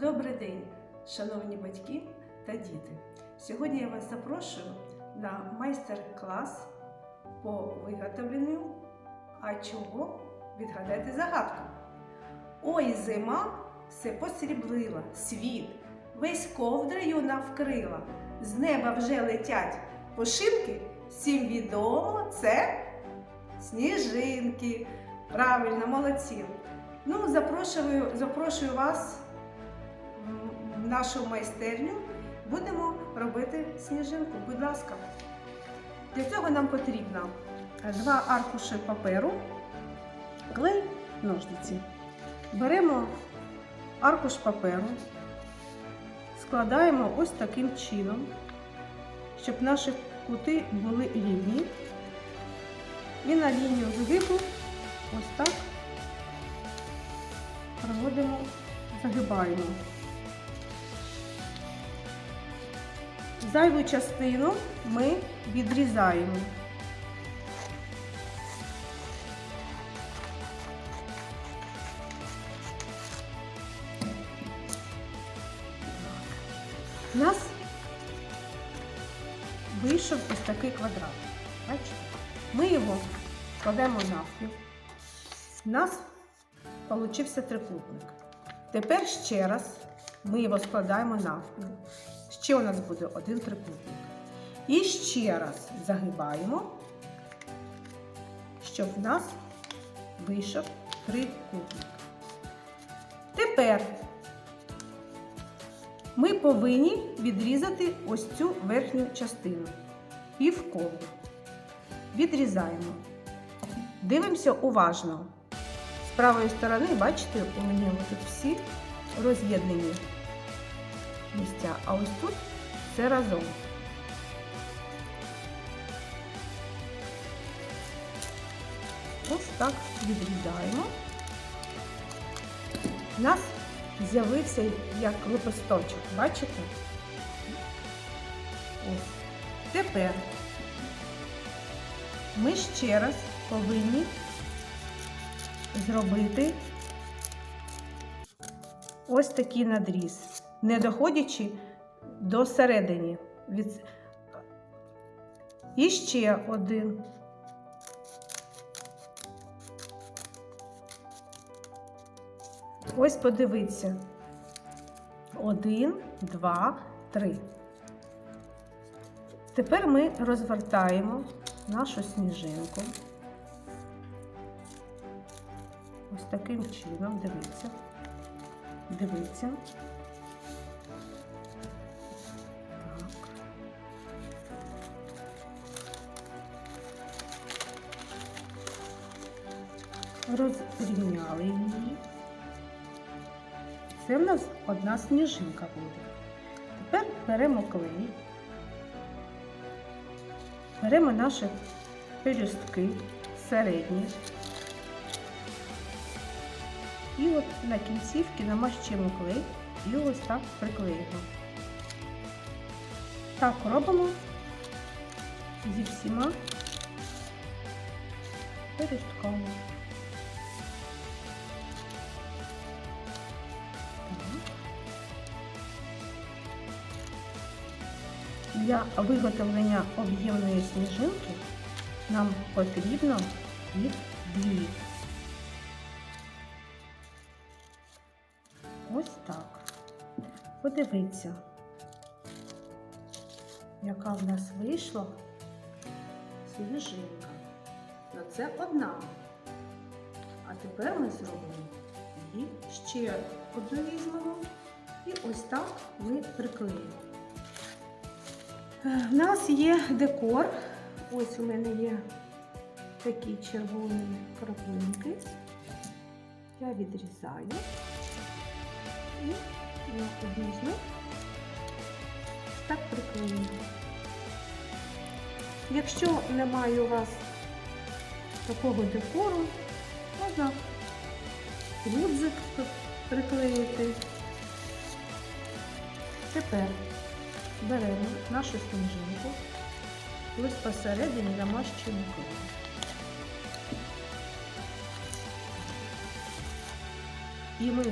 Добрий день, шановні батьки та діти. Сьогодні я вас запрошую на майстер-клас по виготовленню. А чого? Відгадайте загадку. Ой, зима все посріблила, світ, весь ковдрою навкрила. З неба вже летять пошинки, всім відомо це сніжинки. Правильно, молодці. Ну, запрошую, запрошую вас нашу майстерню. Будемо робити сніжинку. Будь ласка. Для цього нам потрібно два аркуші паперу, клей, ножниці. Беремо аркуш паперу, складаємо ось таким чином, щоб наші кути були рівні. І на лінію згибу ось так проводимо, загибаємо. Зайву частину ми відрізаємо. У нас вийшов ось такий квадрат. Бачите? Ми його кладемо навпіл. У нас получився трикутник. Тепер ще раз ми його складаємо навпіл. Ще у нас буде один трикутник. І ще раз загибаємо, щоб в нас вийшов трикутник. Тепер ми повинні відрізати ось цю верхню частину півколу. Відрізаємо. Дивимося уважно. З правої сторони, бачите, у мене тут всі роз'єднані місця, а ось тут все разом. Ось так відрізаємо. У нас з'явився як лепесточок, бачите? Ось. Тепер ми ще раз повинні зробити ось такий надріз, не доходячи до середини. Від... І ще один. Ось подивіться. Один, два, три. Тепер ми розвертаємо нашу сніжинку. Ось таким чином, дивіться. Дивіться. Розрівняли її. Це в нас одна сніжинка буде. Тепер беремо клей, беремо наші пелюстки середні. І от на кінцівки намащуємо клей і ось так приклеїмо. Так робимо зі всіма пелюстками. Для виготовлення об'ємної сніжинки нам потрібно їх дві. Ось так. Подивіться, яка в нас вийшла сніжинка. Ну, це одна. А тепер ми зробимо і ще одну візьмемо і ось так ми приклеїмо. У нас є декор. Ось у мене є такі червоні краплинки. Я відрізаю і одну з так приклею. Якщо немає у вас такого декору, можна гудзик приклеїти. Тепер беремо нашу сніжинку, ось посередині намащуємо клеєм. І ми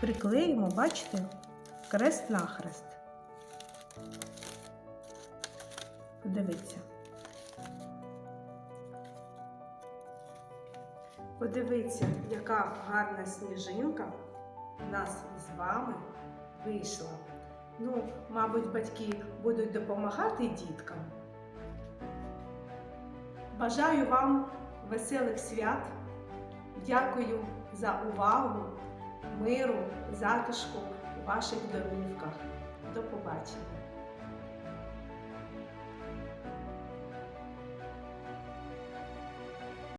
приклеїмо, бачите, крест-нахрест. Подивіться. Подивіться, яка гарна сніжинка в нас з вами вийшла. Ну, мабуть, батьки будуть допомагати діткам. Бажаю вам веселих свят. Дякую за увагу, миру, затишку у ваших домівках. До побачення!